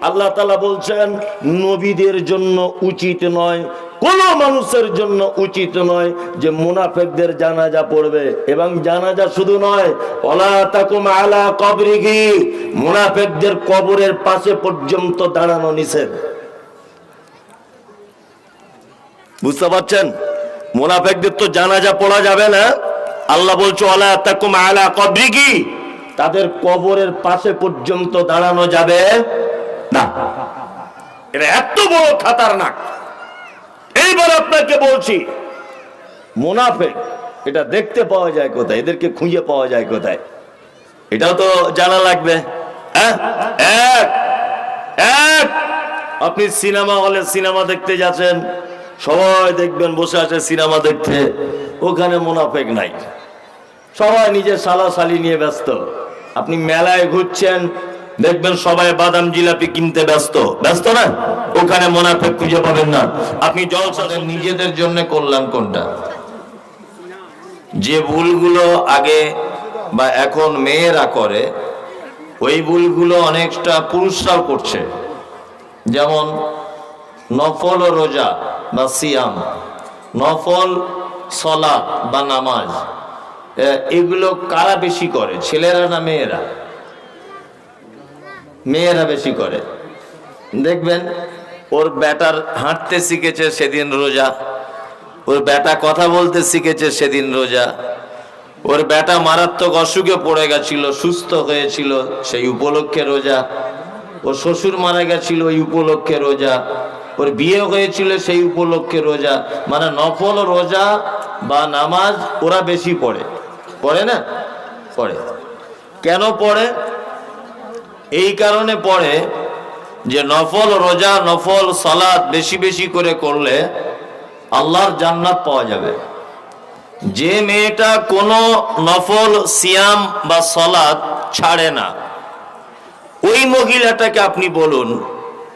আল্লাহ তালা বলছেন, নবীদের জন্য উচিত নয়, কোন মানুষের জন্য উচিত নয় যে মুনাফেকদের জানাজা পড়বে। এবং জানাজা শুধু নয় মুনাফেকদের কবরের পাশে পর্যন্ত দাঁড়ানো নিষেধ। বুঝতে পারছেন? মুনাফেকদের তো জানাজা পড়া যাবে না। আল্লাহ বলছো আলা তাকুম আলা কবরিগি তাদের কবরের পাশে পর্যন্ত দাঁড়ানো যাবে। না। এটা এত বড় খাতারনাক। এইবার আপনাকে বলছি মুনাফেক এটা দেখতে পাওয়া যায় কোথায়? এদেরকে খুঁজে পাওয়া যায় কোথায়? এটাও তো জানা লাগবে। হ্যাঁ? এক এক। আপনি সিনেমা হলে সিনেমা দেখতে যাচ্ছেন, সবাই দেখবেন, বসে আছে সিনেমা দেখতে। ওখানে মুনাফেক নাই। সবাই নিজের সালা সালি নিয়ে ব্যস্ত। আপনি মেলায় ঘুরছেন দেখবেন সবাই বাদাম জিলাপি কিনতে ব্যস্ত। ব্যস্ত না? ওখানে মোনাফেক খুঁজে পাবেন না। আপনি জলসা নিজেদের জন্য করলাম কোনটা? যে ভুলগুলো আগে বা এখন মেয়েরা করে, ওই ভুলগুলো অনেকটা পুরুষরাও করছে। যেমন নফল রোজা বা সিয়াম, নফল সলা বা নামাজ এগুলো কারা বেশি করে, ছেলেরা না মেয়েরা? মেয়েরা বেশি করে। দেখবেন, ওর ব্যাটার হাঁটতে শিখেছে সেদিন রোজা, ওর ব্যাটা কথা বলতে শিখেছে সেদিন রোজা, ওর ব্যাটা মারাত্মক অসুখে পড়ে গেছিল, সুস্থ হয়েছিল সেই উপলক্ষে রোজা, ওর শ্বশুর মারা গেছিল ওই উপলক্ষে রোজা, ওর বিয়ে হয়েছিল সেই উপলক্ষে রোজা মানে নফল রোজা বা নামাজ ওরা বেশি পড়ে। পড়ে না? পড়ে। কেন পড়ে? এই কারণে পড়ে যে নফল রোজা, নফল সালাদ বেশি বেশি করে করলে আল্লাহর জান্নাত পাওয়া যাবে। যে মেয়েটা কোনো নফল, সিয়াম বা সলাদ ছাড়ে না, ওই মহিলাটাকে আপনি বলুন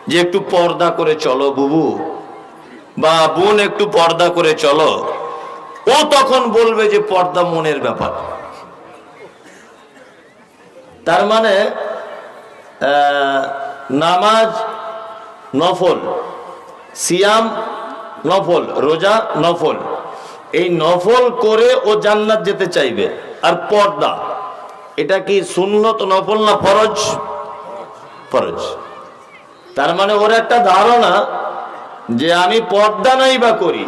যে একটু পর্দা করে চলো বুবু, বা বোন একটু পর্দা করে চলো। ও তখন বলবে যে পর্দা মনের ব্যাপার। তার মানে নামাজ নফল, সিয়াম নফল, রোজা নফল। এই নফল করে ও জান্নাত যেতে চাইবে। আর পর্দা, এটা কি সুন্নত নফল না ফরজ? ফরজ। তার মানে ওর একটা ধারণা যে আমি পর্দা নাই বা করি,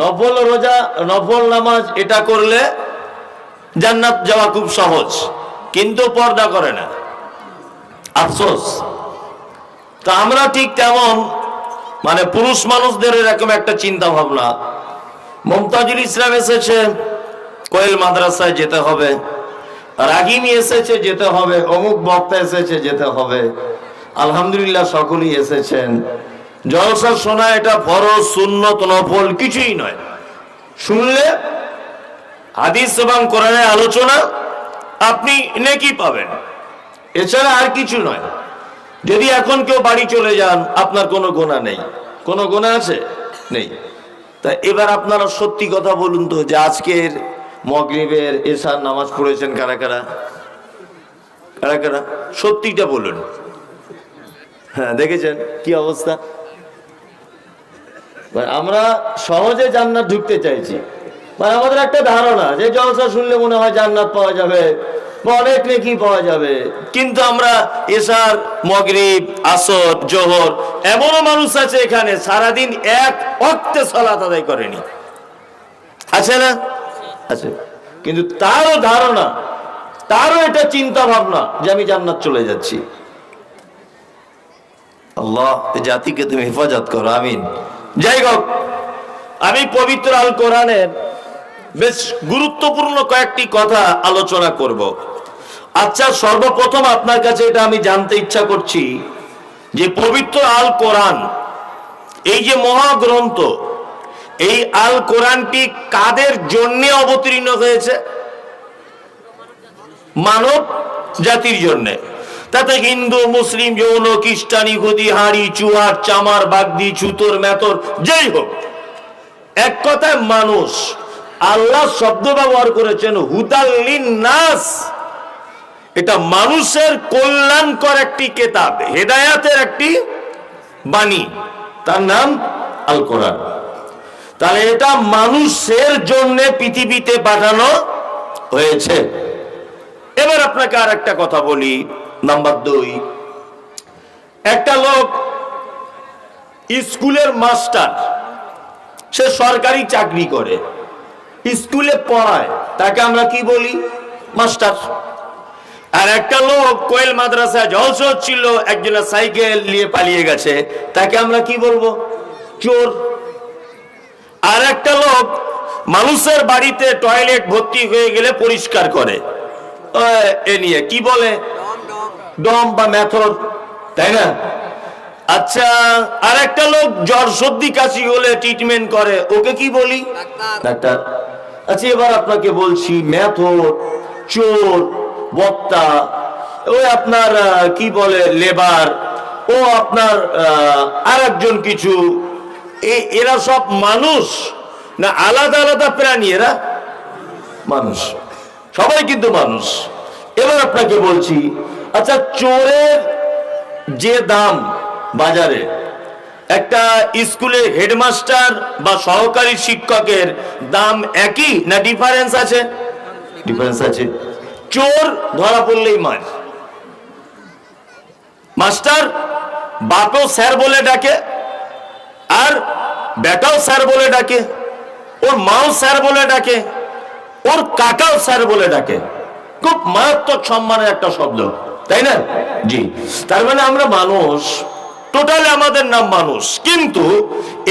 নফল, রোজা, নফল নামাজ এটা করলে জান্নাত যাওয়া খুব সহজ, কিন্তু পর্দা করে না। আফসোস। তা আমরা ঠিক তেমন মানে পুরুষ মানুষদের এরকম একটা চিন্তা ভাবনা মমতাজুল ইসলাম এসেছে, কোয়েল মাদ্রাসায় যেতে হবে। রাগিনী এসেছে, যেতে হবে। অমুক বক্তা এসেছে, যেতে হবে। আলহামদুলিল্লাহ সকলেই এসেছেন। জলসা শোনা এটা ফরজ, সুন্নত, নফল, কিছুই নয়। শুনলে হাদিস এবং কোরআনের আলোচনা আপনি নেকি পাবেন। এছাড়া আর কিছু নয়। যদি এখন কেউ বাড়ি চলে যান, আপনার কোনো গোনা নেই। কোনো গোনা আছে? নেই। তা এবার আপনারা সত্যি কথা বলুন তো যে আজকের মগরিবের এশার নামাজ পড়েছেন কারা কারা? কারা কারা? সত্যিটা বলুন। হ্যাঁ দেখেছেন কি অবস্থা? আমরা সহজে জান্নাত ঢুকতে চাইছি। মানে আমাদের একটা ধারণা, যে জলসা শুনলে মনে হয় জান্নাত পাওয়া যাবে। অনেক নেকি পাওয়া যাবে। কিন্তু আমরা এসার মগরিব, আসর, জোহর এমনও মানুষ আছে এখানে সারাদিন এক অক্তে সলাত আদায় করেনি। আছে না? আছে। কিন্তু তারও ধারণা, তারও এটা চিন্তা ভাবনা যে আমি জান্নাত চলে যাচ্ছি। আল্লাহ জাতিকে তুমি হেফাজত করো, আমিন। যাই হোক, আমি পবিত্র আল কোরআনের বেশ গুরুত্বপূর্ণ কয়েকটি কথা আলোচনা করব। আচ্ছা সর্বপ্রথম আপনার কাছে এটা আমি জানতে ইচ্ছা করছি যে পবিত্র আল কোরআন, এই যে মহাগ্রন্থ, এই আল কোরআনটি কাদের জন্য অবতীর্ণ হয়েছে? মানব জাতির জন্য। তাতে হিন্দু, মুসলিম, যৌন, খ্রিস্টান, ইহুদি, হাড়ি, চুয়ার, চামার, বাগদি, ছুতর মেতর যেই হোক, এক কথায় মানুষ আল্লাহ শব্দ ব্যবহার করেছেন হুদাল্লিন নাস এটা মানুষের কল্যাণকর একটি কেতাব, হেদায়াতের একটি বাণী। তার নাম আল কোরআন তাহলে এটা মানুষের জন্য পৃথিবীতে পাঠানো হয়েছে। এবার আপনাকে আর একটা কথা বলি, নাম্বার দুই। একটা লোক স্কুলের মাস্টার, সে সরকারি চাকরি করে, স্কুলে পড়ায়, তাকে আমরা কি বলি? মাস্টার। আর একটা লোক কোয়েল মাদ্রাসা জলস হচ্ছিল একজনের সাইকেল নিয়ে পালিয়ে গেছে। তাকে আমরা কি বলব? চোর। আর একটা লোক মানুষের বাড়িতে টয়লেট ভর্তি হয়ে গেলে পরিষ্কার করে। এ নিয়ে কি বলে? ডম বা মেথড তাই না? আচ্ছা আর একটা লোক জ্বর সর্দি কাশি হলে ট্রিটমেন্ট করে। ওকে কি বলি? ডাক্তার। আচ্ছা এবার আপনাকে বলছি মেথড চোর বক্তা, ওই আপনার কি বলে, লেবার, ও আপনার আর একজন কিছু এরা সব মানুষ? না, আলাদা আলাদা প্রাণী এরা? মানুষ। সবাই কিন্তু মানুষ। এবার আপনাকে বলছি আচ্ছা চোরের যে দাম বাজারে, একটা স্কুলে হেডমাস্টার বা সহকারী শিক্ষকের দাম একই না ডিফারেন্স আছে? ডিফারেন্স আছে। চোর ধরা পড়লেই মার। মাস্টার, বাপও স্যার বলে ডাকে, আর বেটাও স্যার বলে ডাকে, ওর মাও স্যার বলে ডাকে, ওর কাকাও স্যার বলে ডাকে। খুব মারাত্মক সম্মানের একটা শব্দ, তাই না? জি। তার মানে আমরা মানুষ, টোটালি আমাদের নাম মানুষ, কিন্তু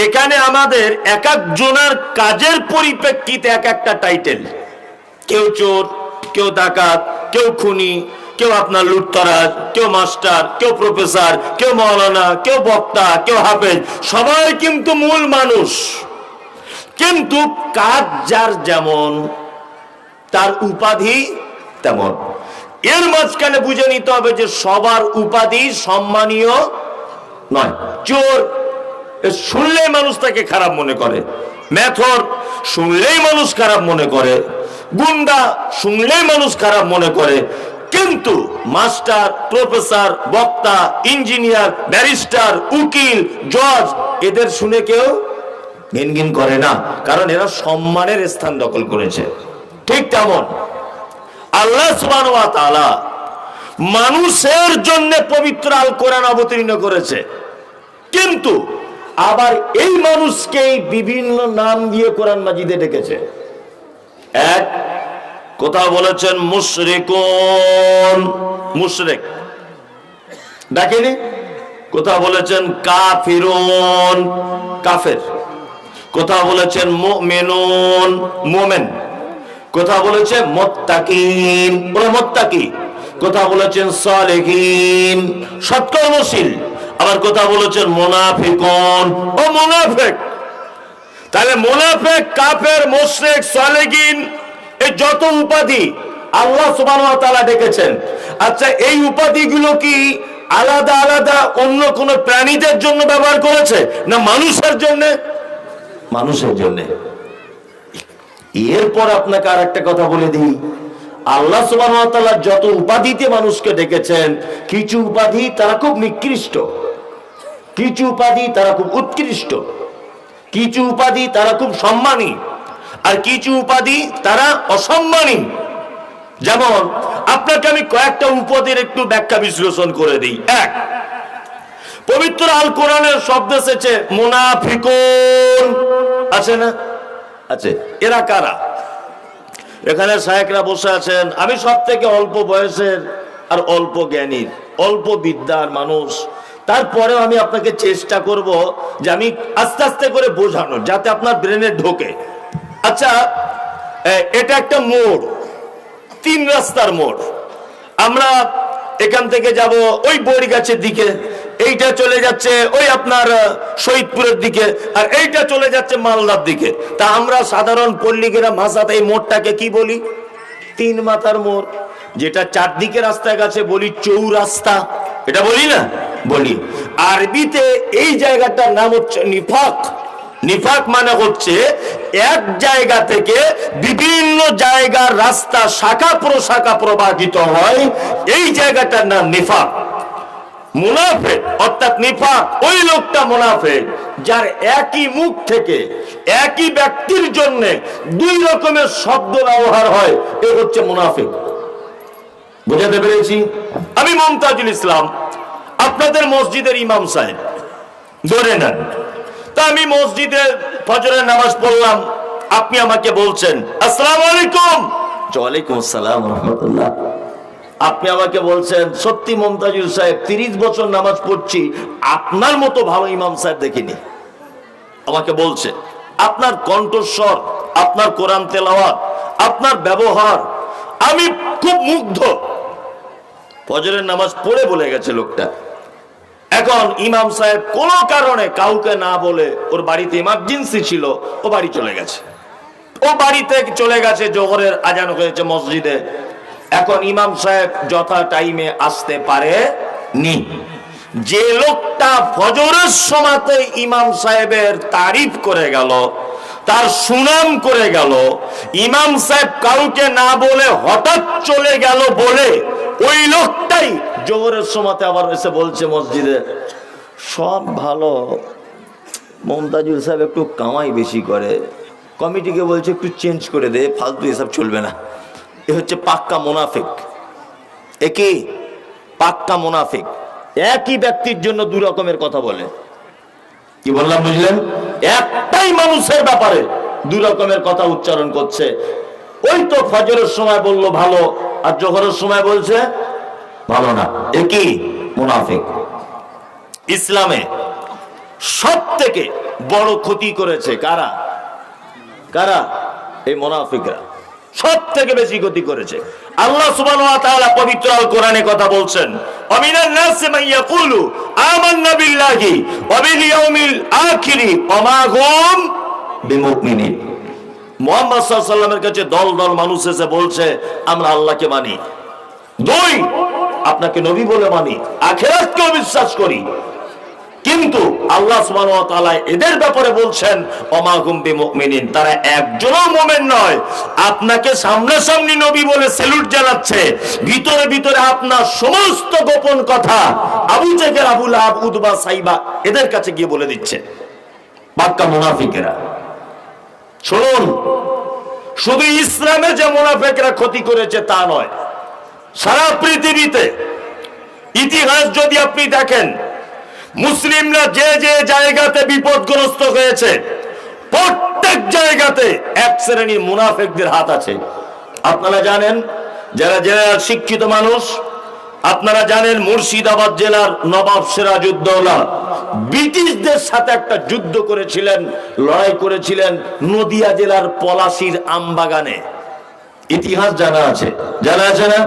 এখানে আমাদের এক একজনের কাজের পরিপ্রেক্ষিতে এক একটা টাইটেল। কেউ চোর কেউ ডাকাত, কেউ খুনি, কেউ আপনার লুটতরাজ, কেউ মাস্টার, কেউ প্রফেসর, কেউ মৌলানা, কেউ বক্তা, কেউ হাফেজ, সবাই কিন্তু মূল মানুষ। কিন্তু কাজ যার যেমন, তার উপাধি তেমন। এর মাঝখানে বুঝে নিতে হবে যে সবার উপাধি সম্মানীয় নয়। চোর শুনলেই মানুষ তাকে খারাপ মনে করে। মেথর, শুনলেই মানুষ খারাপ মনে করে। গুন্ডা শুনলেই মানুষ খারাপ মনে করে। কিন্তু মাস্টার, প্রফেসর, বক্তা, ইঞ্জিনিয়ার, ব্যারিস্টার, উকিল, জজ, এদের শুনে কেউ ঘিনঘিন করে না। কারণ এরা সম্মানের স্থান দখল করেছে। ঠিক তেমন। আল্লাহ ওয়া মানুষের জন্য পবিত্র আল কোরআন অবতীর্ণ করেছে। কিন্তু আবার এই মানুষকেই বিভিন্ন নাম দিয়ে কোরআন মাজিদে ডেকেছে। এক, কোথাও বলেছেন মুশরিকুন, মুশরিক। ডাকেনি কোথাও বলেছেন কাফিরুন, কাফের। কোথাও বলেছেন মুমিনুন, মুমিন। কোথাও বলেছে মোত্তাকিন, ওরা মোত্তাকি। কোথাও বলেছেন সালেহিন, সৎকর্মশীল। আবার কোথাও বলেছেন মোনাফিকুন, ও মোনাফেক। তাহলে মোনাফেক, কাফের, মোশরেক, সালেহিন, এই যত উপাধি আল্লাহ ওয়া ডেকেছেন। আচ্ছা এই উপাধিগুলো কি আলাদা আলাদা অন্য কোন প্রাণীদের জন্য ব্যবহার করেছে না মানুষের জন্য? মানুষের জন্য। এরপর আপনাকে আর একটা কথা বলে দিই। আল্লাহ তাআলা যত উপাধিতে মানুষকে ডেকেছেন, কিছু উপাধি তারা খুব নিকৃষ্ট। কিছু উপাধি তারা খুব উৎকৃষ্ট। কিছু উপাধি তারা খুব সম্মানী, আর কিছু উপাধি তারা অসম্মানী। যেমন, আপনাকে আমি কয়েকটা উপাধির একটু ব্যাখ্যা বিশ্লেষণ করে দিই। এক, পবিত্র আল কোরআনের শব্দ এসেছে, মুনাফিকুন। আছে না? আছে। এরা কারা? এখানে সাহেকরা বসে আছেন। আমি সব থেকে অল্প বয়সের আর অল্প জ্ঞানীর। অল্প বিদ্যার মানুষ। তারপরেও আমি আপনাকে চেষ্টা করব যে আমি আস্তে আস্তে করে বোঝানোর, যাতে আপনার ব্রেনে ঢোকে। আচ্ছা এটা একটা মোড়, তিন রাস্তার মোড়। আমরা এখান থেকে যাব ওই বড়ি গাছের দিকে, এইটা চলে যাচ্ছে ওই আপনার শহীদপুরের দিকে, আর এইটা চলে যাচ্ছে মালদার দিকে। তা আমরা সাধারণ পল্লীগেরা ভাষাতে এই মোড়টাকে কি বলি? তিন মাথার মোড়, যেটা চারদিকে রাস্তায় গেছে বলি চৌরাস্তা। এটা বলি না? বলি। আরবিতে এই জায়গাটার নাম হচ্ছে নিফাক। নিফাক মানে হচ্ছে এক জায়গা থেকে বিভিন্ন জায়গার রাস্তা, শাখা প্রশাখা প্রবাহিত হয়। এই জায়গাটার নাম নিফাক। মুনাফেক, অর্থাৎ নিফাক, ওই লোকটা মুনাফেক, যার একই মুখ থেকে, একই ব্যক্তির জন্য দুই রকমের শব্দ ব্যবহার হয়, এ হচ্ছে মুনাফেক। বুঝাতে পেরেছি? আমি মমতাজুল ইসলাম। আপনাদের মসজিদের ইমাম সাহেব। ধরে নেন। তা আমি মসজিদে ফজরের নামাজ পড়লাম। আপনি আমাকে বলছেন, আসসালামু আলাইকুম। ওয়ালাইকুম আসসালাম রহমতুল্লাহ। আপনি আমাকে বলছেন, সত্যি মমতাজুল সাহেব, তিরিশ বছর নামাজ পড়ছি। আপনার মতো ভালো ইমাম সাহেব দেখিনি। আমাকে বলছে, আপনার কণ্ঠস্বর, আপনার কোরআন তেলাওয়াত, আপনার ব্যবহার, আমি খুব মুগ্ধ। ফজরের নামাজ পড়ে বলে গেছে লোকটা। এখন ইমাম সাহেব কোনো কারণে কাউকে না বলে ওর বাড়িতে ইমার্জেন্সি ছিল, ও বাড়ি চলে গেছে। ও বাড়িতে চলে গেছে, জোহরের আজান হয়েছে মসজিদে। এখন ইমাম সাহেব যথা টাইমে আসতে পারে নি যে লোকটা ফজরের সময়তে ইমাম সাহেবের তারিফ করে গেল, তার সুনাম করে গেল, ইমাম সাহেব কাউকে না বলে হঠাৎ চলে গেল বলে ওই লোকটাই জোহরের সময়তে আবার এসে বলছে মসজিদে, সব ভালো। মমতাজুল সাহেব একটু কামাই বেশি করে। কমিটিকে বলছে, একটু চেঞ্জ করে দে, ফালতু এসব চলবে না। এ হচ্ছে পাক্কা মোনাফেক। একে পাক্কা মোনাফেক। একই ব্যক্তির জন্য দু রকমের কথা বলে। কি বললাম, বুঝলেন? একটাই মানুষের ব্যাপারে দু রকমের কথা উচ্চারণ করছে। ওই তো ফজরের সময় বলল ভালো, আর জোহরের সময় বলছে ভালো না। একই মুনাফিক। ইসলামে সব থেকে বড় ক্ষতি করেছে কারা? কারা? এই মোনাফিকরা। সব থেকে বেশি ক্ষতি করেছে। আল্লাহ পবিত্র কোরআনে কথা বলছেন কাছে দল দল মানুষ এসে বলছে, আমরা আল্লাহকে মানি। দুই আপনাকে নবী বলে মানি, আখেরাতকেও বিশ্বাস করি। কিন্তু আল্লাহ এদের ব্যাপারে বলছেন তারা একজনও মুমিন নয়। আপনাকে সামনাসামনি নবী বলে স্যালুট জানাচ্ছে। ভিতরে ভিতরে আপনার সমস্ত গোপন কথা Abu Jahl, Abu Lahab, Utba, Shaiba এদের কাছে গিয়ে বলে দিচ্ছে। পাক্কা মুনাফিকেরা। শুনুন, শুধু ইসলামে যে মুনাফিকরা ক্ষতি করেছে তা নয় সারা পৃথিবীতে ইতিহাস যদি আপনি দেখেন, মুসলিমরা যে যে জায়গাতে বিপদগ্রস্ত হয়েছে, প্রত্যেক জায়গাতে এক শ্রেণির মুনাফেকদের হাত আছে। আপনারা জানেন, যারা যারা শিক্ষিত মানুষ, আপনারা জানেন মুর্শিদাবাদ জেলার নবাব সিরাজউদ্দৌলা ব্রিটিশদের সাথে একটা যুদ্ধ করেছিলেন, লড়াই করেছিলেন নদিয়া জেলার পলাশির আমবাগানে। ইতিহাস জানা আছে। জানা আছে না?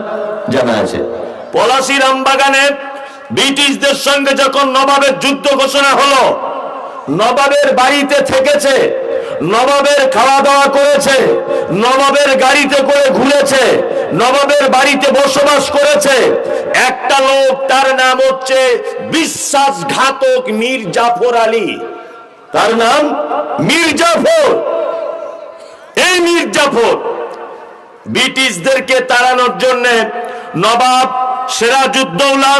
জানা আছে। পলাশির আমবাগানে ব্রিটিশদের সঙ্গে যখন নবাবের যুদ্ধ ঘোষণা হলো, নবাবের বাড়িতে থেকেছে, নবাবের খাওয়া দাওয়া করেছে, নবাবের গাড়িতে করে ঘুরেছে, নবাবের বাড়িতে বসবাস করেছে, একটা লোক তার নাম হচ্ছে বিশ্বাসঘাতক মীর জাফর আলী। তার নাম মীর জাফর এই মীর জাফর ব্রিটিশদেরকে তাড়ানোর জন্য নবাব সিরাজউদ্দৌলা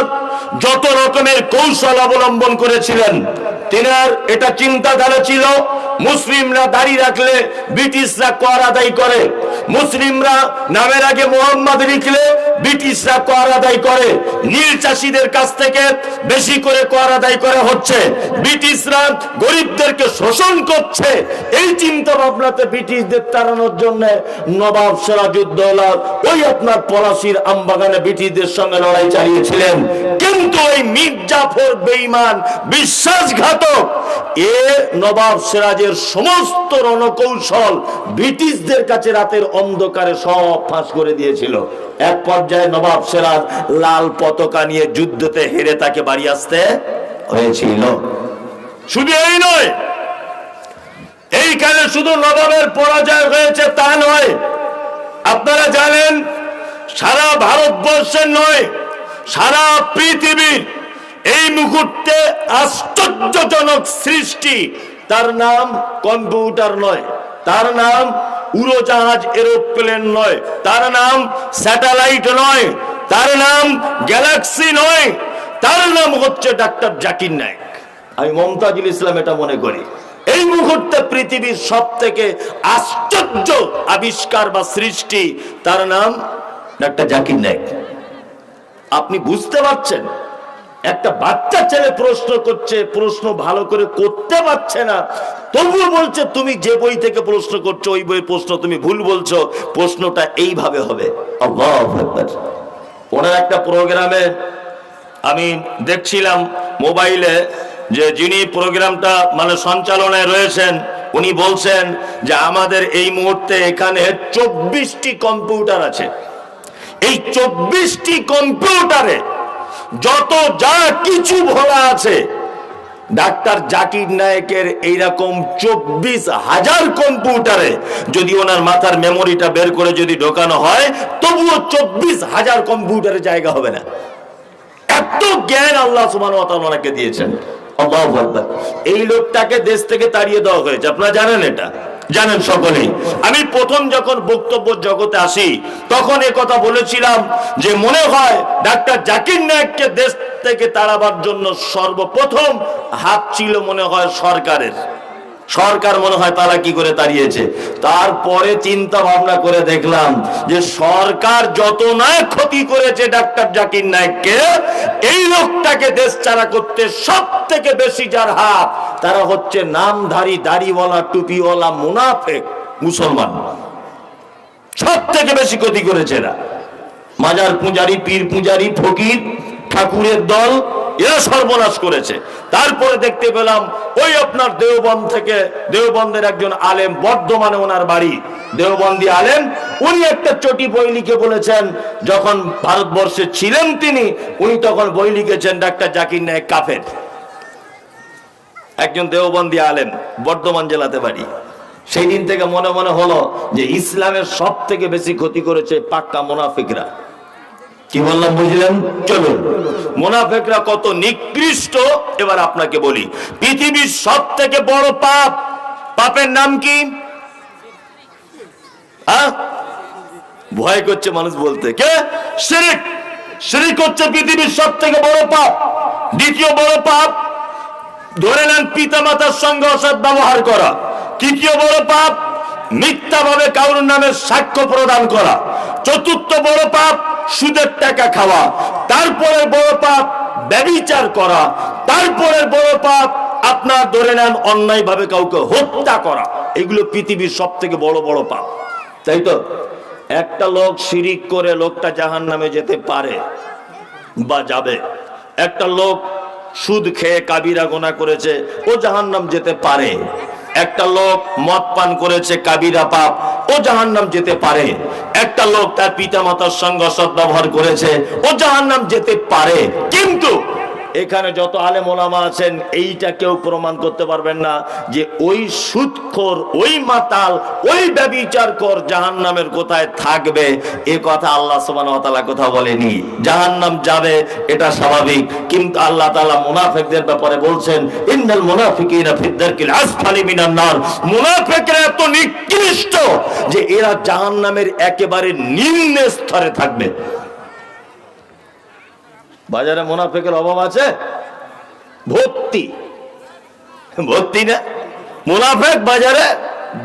যত রকমের কৌশল অবলম্বন করেছিলেন, তিনার এটা চিন্তাধারা ছিল, মুসলিমরা দাড়ি রাখলে ব্রিটিশরা কর আদায় করে, মুসলিমরা নামের আগে মোহাম্মদ লিখলে ব্রিটিশরা কর আদায় করে, নীল চাষিদের কাছ থেকে বেশি করে কর আদায় করা হচ্ছে। ব্রিটিশরা গরিবদেরকে শোষণ করছে। এই চিন্তা ভাবনাতে ব্রিটিশদের তাড়ানোর জন্য নবাব সিরাজউদ্দৌলা ওই আপনার পলাশির আমবাগানে ব্রিটিশদের সঙ্গে লড়াই চালিয়েছিলেন। কিন্তু এই মির্জাফর বেঈমান বিশ্বাসঘাতক, এ নবাব সিরাজের সমস্ত রণকৌশল ব্রিটিশদের কাছে রাতের অন্ধকারে সব ফাঁস করে দিয়েছিল। এক পর্যায়ে নবাব সিরাজ লাল পতাকা নিয়ে যুদ্ধতে হেরে তাকে বাড়ি আসতে হয়েছিল। শুধু এই নয়, এইখানে শুধু নবাবের পরাজয় হয়েছে তা নয়, আপনারা জানেন, সারা ভারতবর্ষের নয়, সারা পৃথিবীর এই মুহূর্তে আশ্চর্যজনক সৃষ্টি, তার নাম কম্পিউটার নয়, তার নাম উড়োজাহাজ এরোপ্লেন নয়। তার নাম স্যাটেলাইট নয়, তার নাম গ্যালাক্সি নয়, তার নাম হচ্ছে ডাক্তার জাকির নায়ক। আমি মমতাজুল ইসলাম এটা মনে করি। এই মুহূর্তে পৃথিবীর সব থেকে আশ্চর্য আবিষ্কার বা সৃষ্টি, তার নাম ডাক্তার জাকির নায়ক। আপনি বুঝতে পারছেন? একটা বাচ্চা ছেলে প্রশ্ন করছে, প্রশ্ন ভালো করে করতে পারছে না। তবুও বলছে, তুমি যে বই থেকে প্রশ্ন করছ, ওই বইয়ের প্রশ্ন তুমি ভুল বলছো। প্রশ্নটা এইভাবে হবে। ওনার একটা প্রোগ্রামে আমি দেখছিলাম মোবাইলে যে যিনি প্রোগ্রামটা মানে সঞ্চালনায় রয়েছেন, উনি বলছেন যে আমাদের এই মুহূর্তে এখানে চব্বিশটি কম্পিউটার আছে। এই চব্বিশটি কম্পিউটারে যত যা কিছু ভরা আছে, ডাক্তার জাকির নায়কের এইরকম চব্বিশ হাজার কম্পিউটারে যদি ওনার মাথার মেমোরিটা বের করে যদি ঢোকানো হয়, তবুও চব্বিশ হাজার কম্পিউটারে জায়গা হবে না। এত জ্ঞান আল্লাহ সুমান ওনাকে দিয়েছেন। এই লোকটাকে দেশ থেকে তাড়িয়ে দেওয়া হয়েছে। আপনারা জানেন এটা। জানেন সকলেই। আমি প্রথম যখন বক্তব্য জগতে আসি, তখন এ কথা বলেছিলাম যে মনে হয় ডাক্তার জাকির নায়ককে দেশ থেকে তাড়াবার জন্য সর্বপ্রথম হাত ছিল মনে হয় সরকারের। সরকার মনে হয় তারা কি করে তাড়িয়েছে? তারপরে চিন্তা ভাবনা করে দেখলাম যে সরকার যত না ক্ষতি করেছে ডাক্তার জাকির নায়ককে, এই লোকটাকে দেশ চালা করতে সব থেকে বেশি যার হাত তারা হচ্ছে নামধারী দাড়িওয়ালা, টুপিওয়ালা, মুনাফেক, মুসলমান। সব থেকে বেশি ক্ষতি করেছে এরা। মাজার পূজারি, পীর পূজারি, ফকির, ঠাকুরের দল, এরা সর্বনাশ করেছে। তারপরে দেখতে পেলাম, ওই আপনার দেওবন্দ থেকে, দেওবন্দের একজন আলেম, বর্ধমানে ওনার বাড়ি, দেওবন্দি আলেম, উনি একটা চটি বই লিখে বলেছেন, যখন ভারতবর্ষে ছিলেন তিনি, উনি তখন বই লিখেছেন, ডাক্তার জাকির নায়ক কাফের। একজন দেওবন্দি আলেম বর্ধমান জেলাতে বাড়ি। সেই দিন থেকে মনে মনে হলো যে ইসলামের সব থেকে বেশি ক্ষতি করেছে পাক্কা মোনাফিকরা। কি বললাম বুঝলেন? চলুন। মোনাফেকরা কত নিকৃষ্ট এবার আপনাকে বলি। পৃথিবীর সব থেকে বড় পাপ পাপের নাম কি? হ্যাঁ? ভয় করছে মানুষ বলতে। কে? শিরিক। শিরিক হচ্ছে পৃথিবীর সব থেকে বড় পাপ। দ্বিতীয় বড় পাপ ধরে নেন পিতা মাতার সঙ্গে অসৎ ব্যবহার করা। তৃতীয় বড় পাপ মিথ্যা ভাবে কারোর নামে সাক্ষ্য প্রদান করা। চতুর্থ বড় পাপ, সুদের টাকা খাওয়া। তারপরে বড় পাপ, ব্যবিচার করা। তারপরে বড় পাপ, আপনার ধরে নেন অন্যায় ভাবে কাউকে হত্যা করা। এগুলো পৃথিবীর সব থেকে বড় বড় পাপ। তাই তো? একটা লোক শিরিক করে লোকটা জাহান নামে যেতে পারে বা যাবে। একটা লোক সুদ খেয়ে কাবিরা গোনা করেছে, ও জাহান্নাম যেতে পারে। একটা লোক মদ পান করেছে, কাবিরা পাপ, ও জাহান্নাম যেতে পারে। একটা লোক তার পিতা মাতার সঙ্গে সদ্ব্যবহার করেছে, ও জাহান্নাম যেতে পারে। কিন্তু এখানে যত আলেম ওলামা আছেন, এইটা কেউ প্রমাণ করতে পারবেন না যে ওই সুদখোর ওই মাতাল, ওই ব্যবিচার কর জাহান্নামের কোথায় থাকবে? এ কথা আল্লাহ তাআলা কথা বলেনি। জাহান্নাম যাবে, এটা স্বাভাবিক। কিন্তু আল্লাহ তালা মুনাফিকদের ব্যাপারে বলছেন, ইন্নাল মুনাফিকিনা ফিদ আসফালি মিনান নার। এত নিকৃষ্ট যে এরা জাহান্নামের একেবারে নিম্ন স্তরে থাকবে। বাজারে মুনাফিকের অভাব আছে? ভর্তি। ভর্তি না? মুনাফেক বাজারে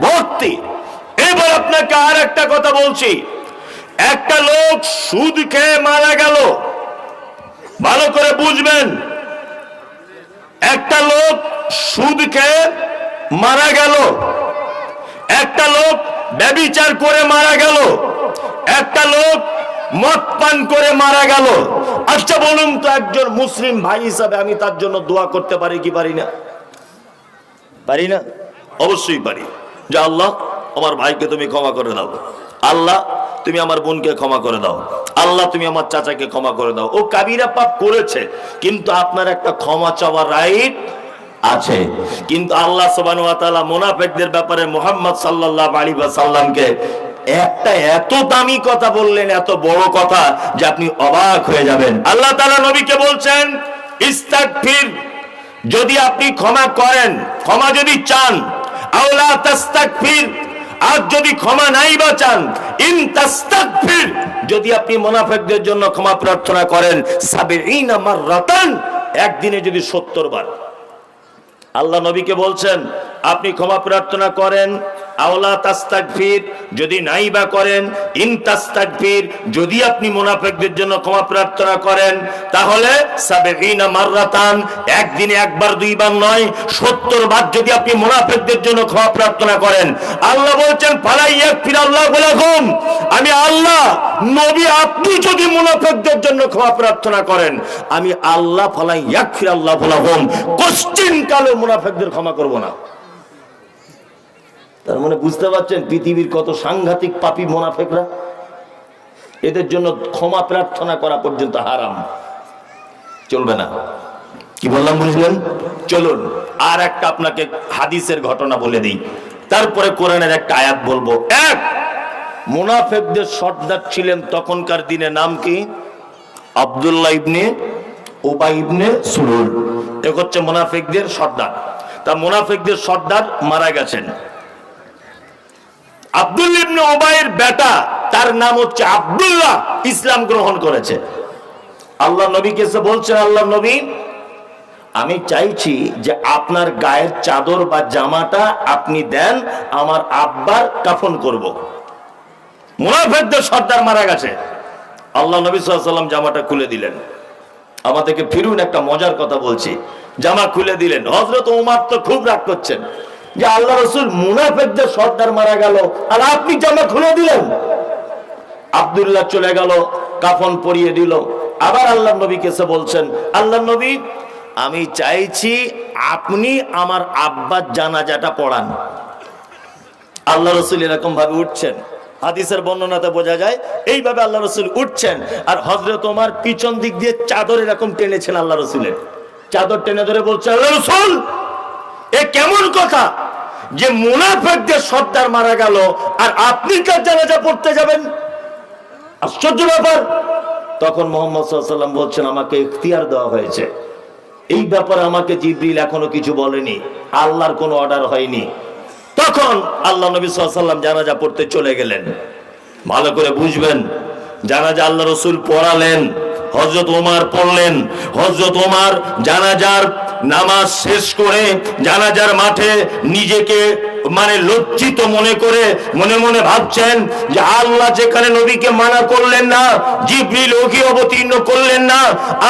ভর্তি। এবার আপনাকে আর একটা কথা বলছি। একটা লোক সুদ খেয়ে মারা গেল। ভালো করে বুঝবেন। একটা লোক সুদ খেয়ে মারা গেল। একটা লোক ব্যবিচার করে মারা গেল। একটা লোক মদ পান করে মারা গেল। আচ্ছা বলুন তো একজন মুসলিম ভাই হিসাবে আমি তার জন্য দোয়া করতে পারি কি পারি না? পারি না? অবশ্যই পারি। যে আল্লাহ, আমার ভাইকে তুমি ক্ষমা করে দাও। আল্লাহ, তুমি আমার বোনকে ক্ষমা করে দাও। আল্লাহ, তুমি আমার চাচাকে ক্ষমা করে দাও। ও কাবিরা পাপ করেছে, কিন্তু আপনার একটা ক্ষমা চাওয়ার রাইট আছে। কিন্তু আল্লাহ তাআলা মুনাফিকদের ব্যাপারে মুহাম্মদ সাল্লাল্লাহু আলাইহি ওয়াসাল্লামকে একটা এত দামি কথা বললেন, এত বড় কথা যে আপনি অবাক হয়ে যাবেন। আল্লাহ তাআলা নবীকে বলছেন, ইস্তাগফির, যদি আপনি ক্ষমা করেন, ক্ষমা যদি চান, আওলা তাস্তাগফির, আর যদি ক্ষমা নাই বা চান ইন তাস্তাগফির, যদি আপনি মুনাফিকদের জন্য ক্ষমা প্রার্থনা করেন, সাবিঈনা মাররাতান, একদিনে যদি 70 বার। আল্লাহ নবীকে বলছেন, আপনি ক্ষমা প্রার্থনা করেন যদি নাই বা করেন, ইন যদি আপনি জন্য ক্ষমা প্রার্থনা করেন, তাহলে একদিনে একবার, দুইবার নয় 70 বার যদি আপনি জন্য ক্ষমা প্রার্থনা করেন। আল্লাহ বলছেন ফালা ইয়াগফির আল্লাহ লাকুম আমি আল্লাহ, নবী আপনি যদি মুনাফিকদের জন্য ক্ষমা প্রার্থনা করেন, আমি আল্লাহ ফালা ইয়াগফির আল্লাহ লাকুম কোশ্চিন কালে মুনাফিকদের ক্ষমা করব না। তার মানে বুঝতে পারছেন পৃথিবীর কত সাংঘাতিক পাপী মোনাফেকরা? এদের জন্য ক্ষমা প্রার্থনা করা পর্যন্ত হারাম। চলবে না। কি বললাম, বুঝলেন? চলুন, আর একটা আপনাকে হাদিসের ঘটনা বলে দিই। তারপরে কোরআনের একটা আয়াত বলব। এক, মুনাফেকদের সর্দার ছিলেন তখনকার দিনে নাম কি? আব্দুল্লাহ ইবনে ওবা ইবনে সুলুল। এ হচ্ছে মুনাফিকদের সর্দার। তা মুনাফিকদের সর্দার মারা গেছেন। আব্দুল ইবনে ওবাইয়ের বেটা, তার নাম হচ্ছে আব্দুল্লাহ, ইসলাম গ্রহণ করেছে। আল্লাহ নবীকে এসে বলছেন, আল্লাহ নবী, আমি চাইছি যে আপনার গায়ের চাদর বা জামাটা আপনি দেন, আমার আব্বার কাফন করব। মুনাফেকদের সর্দার মারা গেছে। আল্লাহ নবী সাল্লাম জামাটা খুলে দিলেন। আমাদেরকে ফিরুন একটা মজার কথা বলছি। জামা খুলে দিলেন। হজরত উমার তো খুব রাগ করছেন। যে আল্লাহ রসুল মুনাফেকদের সর্দার মারা গেল আর আপনি জামা খুলে দিলেন। আবদুল্লাহ চলে গেল, কাফন পরিয়ে দিল। আবার আল্লাহ নবীকে এসে বলছেন, আল্লাহ নবী, আমি চাইছি আপনি আমার আব্বার জানাজাটা পড়ান। আল্লাহ রসুল এরকম ভাবে উঠছেন। হাদিসের বর্ণনাতে বোঝা যায়, এইভাবে আল্লাহ রসুল উঠছেন আর হজরত তোমার পিছন দিক দিয়ে চাদর এরকম টেনেছেন আল্লাহ রসুলের। চাদর টেনে ধরে বলছে, আল্লাহ রসুল এ কেমন কথা? যে মুনাফেকদের সর্দার মারা গেল আর আপনি কার জানাজা পড়তে যাবেন? আশ্চর্য ব্যাপার। তখন মোহাম্মদ সাল্লাম বলছেন, আমাকে ইখতিয়ার দেওয়া হয়েছে। এই ব্যাপারে আমাকে জিব্রিল এখনও কিছু বলেনি। আল্লাহর কোনো অর্ডার হয়নি। তখন আল্লাহ নবী সাল্লাম জানাজা পড়তে চলে গেলেন। ভালো করে বুঝবেন, জানাজা আল্লাহ রসুল পড়ালেন হজরত ওমার পড়লেন। হজরত ওমার জানাজার নামাজ শেষ করে জানাজার মাঠে নিজেকে মানে লজ্জিত মনে করে মনে মনে ভাবছেন যে আল্লাহ যেখানে নবীকে মানা করলেন না, জিব্রিল ওকে অবতীর্ণ করলেন না,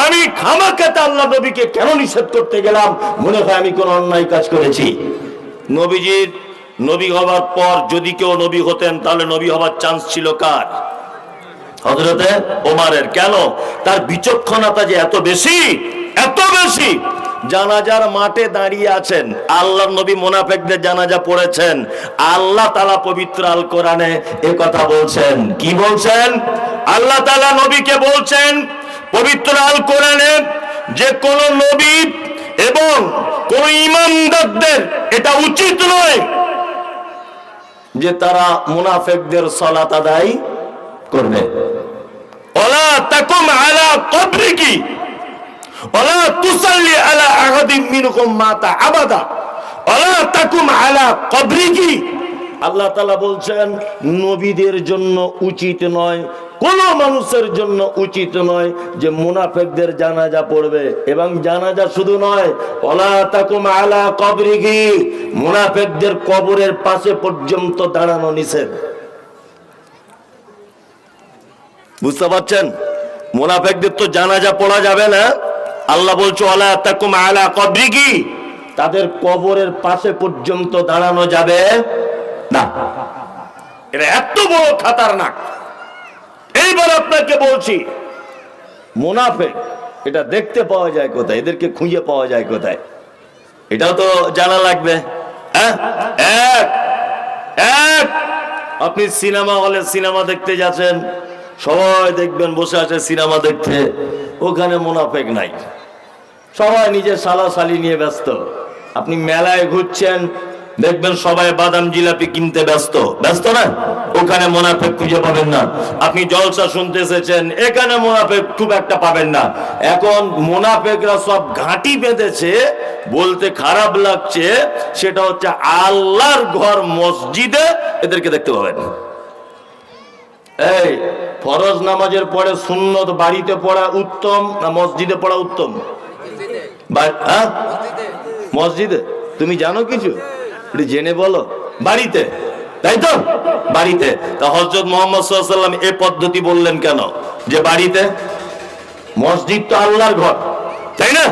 আমি খামাকাতে আল্লাহ নবীকে কেন নিষেধ করতে গেলাম? মনে হয় আমি কোন অন্যায় কাজ করেছি। নবীজির নবী হবার পর যদি কেউ নবী হতেন, তাহলে নবী হবার চান্স ছিল কার? হজরতে ওমারের। কেন? তার বিচক্ষণতা যে এত বেশি এত বেশি। জানাজার মাঠে দাঁড়িয়ে আছেন। আল্লাহ নবী মোনাফেকদের জানাজা পড়েছেন। আল্লাহ তালা পবিত্র আল কোরআনে এ কথা বলছেন। কি বলছেন? আল্লাহ তালা নবীকে বলছেন, পবিত্র আল কোরআনে যে কোন নবী এবং কোন ইমানদারদের এটা উচিত নয় যে তারা মুনাফেকদের সলাত আদায় করবে। ওলা তাকুম আলা কবরিকি। ওলা তুসাল্লি আলা আহাদিন মিনকুম মাতা আবাদা। ওলা তাকুম আলা কবরিকি আল্লাহ তাআলা বলছেন, নবীদের জন্য উচিত নয়, কোন মানুষের জন্য উচিত নয় যে মুনাফেকদের জানাজা পড়বে। এবং জানাজা শুধু নয় ওলা তাকুম আলা কবরিকি মুনাফেকদের কবরের পাশে পর্যন্ত দাঁড়ানো নিষেধ। বুঝতে পারছেন? মোনাফেকদের তো জানাজা পড়া যাবে না। আল্লাহ বলছো তাদের কবরের পাশে পর্যন্ত দাঁড়ানো যাবে না। এটা এত বড় খাতারনাক। এইবার আপনাকে বলছি, মুনাফেক, এটা দেখতে পাওয়া যায় কোথায়? এদেরকে খুঁজে পাওয়া যায় কোথায়? এটাও তো জানা লাগবে। হ্যাঁ? এক এক। আপনি সিনেমা হলে সিনেমা দেখতে যাচ্ছেন, সবাই দেখবেন, বসে আছে সিনেমা দেখতে। ওখানে মুনাফেক নাই। সবাই নিজের সালা সালি নিয়ে ব্যস্ত। আপনি মেলায় ঘুরছেন, দেখবেন সবাই বাদাম জিলাপি কিনতে ব্যস্ত। ব্যস্ত না? ওখানে মোনাফেক খুঁজে পাবেন না। আপনি জলসা শুনতে এসেছেন, এখানে মোনাফেক খুব একটা পাবেন না। এখন মোনাফেকরা সব ঘাঁটি বেঁধেছে, বলতে খারাপ লাগছে, সেটা হচ্ছে আল্লাহর ঘর মসজিদে এদেরকে দেখতে পাবেন। এই, ফরজ নামাজের পরে সুন্নত বাড়িতে পড়া উত্তম না মসজিদে পড়া উত্তম? মসজিদে? তুমি জানো কিছু? জেনে বলো। বাড়িতে? তাই তো? বাড়িতে। তা হজরত মোহাম্মদ সাল্লাম এ পদ্ধতি বললেন কেন? যে বাড়িতে মসজিদ তো আল্লাহর ঘর, তাই না?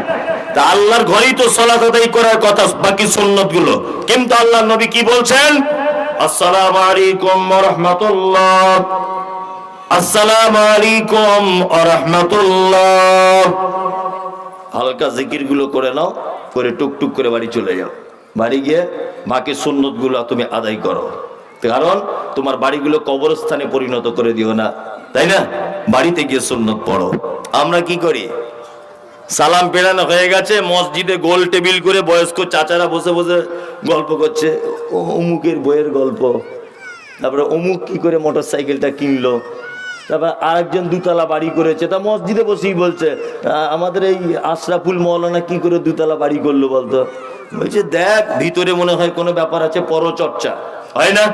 তা আল্লাহর ঘরেই তো সলাত আদায় করার কথা, বাকি সুন্নতগুলো কিন্তু আল্লাহ নবী কি বলছেন? আসসালামু আলাইকুম রাহমাতুল্লাহ। আসসালামু আলাইকুম রাহমাতুল্লাহ। হালকা জিকিরগুলো করে নাও, করে টুকটুক করে বাড়ি চলে যাও। বাড়ি গিয়ে বাকি সুন্নতগুলো তুমি আদায় করো। কারণ তোমার বাড়িগুলো কবরস্থানে পরিণত করে দিও না, তাই না? বাড়িতে গিয়ে সুন্নত পড়ো। আমরা কি করি? সালাম পেরানো হয়ে গেছে, মসজিদে গোল টেবিল করে বয়স্ক চাচারা বসে বসে গল্প করছে। অমুকের বইয়ের গল্প। তারপরে অমুক কি করে মোটর সাইকেলটা কিনলো তারপর আরেকজন দুতলা বাড়ি করেছে। তা মসজিদে বসেই বলছে আমাদের এই আশরাফুল মৌলানা কি করে দুতলা বাড়ি করল বলতো? বলছে, দেখ, ভিতরে মনে হয় কোনো ব্যাপার আছে, পরচর্চা। হয় না?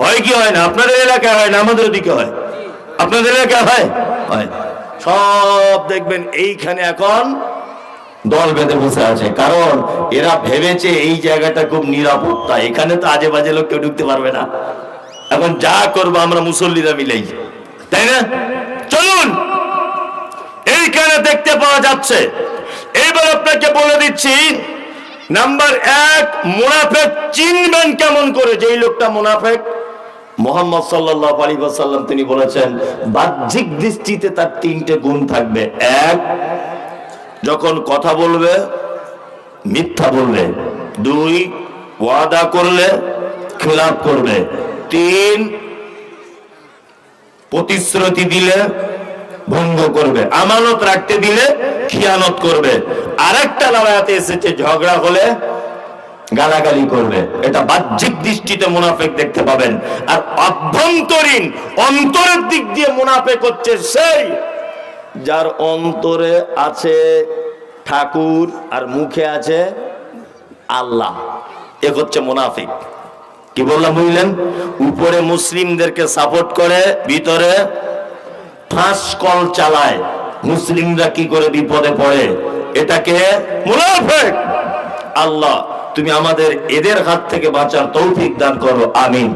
হয় কি হয় না? আপনাদের এলাকায় হয় না? আমাদের ওদিকে হয়। আপনাদের এলাকায় হয়? হয়। সব দেখবেন, এইখানে এখন দল বেঁধে বসে আছে। কারণ এরা ভেবেছে এই জায়গাটা খুব নিরাপত্তা। এখানে তো আজে বাজে লোক কেউ ঢুকতে পারবে না। এখন যা করব আমরা মুসল্লিরা মিলেই। তাই না? চলুন। এইখানে দেখতে পাওয়া যাচ্ছে। এইবার আপনাকে বলে দিচ্ছি, নাম্বার এক, মুনাফেক চিনবেন কেমন করে? যেই লোকটা মুনাফেক, মোহাম্মদ সাল্লাহ আলী সাল্লাম তিনি বলেছেন, বাহ্যিক দৃষ্টিতে তার তিনটে গুণ থাকবে। এক, যখন কথা বলবে, মিথ্যা বলবে। দুই, ওয়াদা করলে খেলাপ করবে। তিন প্রতিশ্রুতি দিলে ভঙ্গ করবে, আমানত রাখতে দিলে খিয়ানত করবে। আরেকটা লাগাতে এসেছে, ঝগড়া হলে গালাগালি করবে। এটা বাহ্যিক দৃষ্টিতে মুনাফেক দেখতে পাবেন। আর অভ্যন্তরীণ, অন্তরের দিক দিয়ে মুনাফেক হচ্ছে সেই যার অন্তরে আছে ঠাকুর আর মুখে আছে আল্লাহ। এ হচ্ছে মুনাফিক। কি বললাম বুঝলেন? উপরে মুসলিমদেরকে সাপোর্ট করে, ভিতরে ফাঁস কল চালায়। মুসলিমরা কি করে বিপদে পড়ে? এটাকে আল্লাহ, তুমি আমাদের এদের হাত থেকে বাঁচার তৌফিক দান করো, আমিন।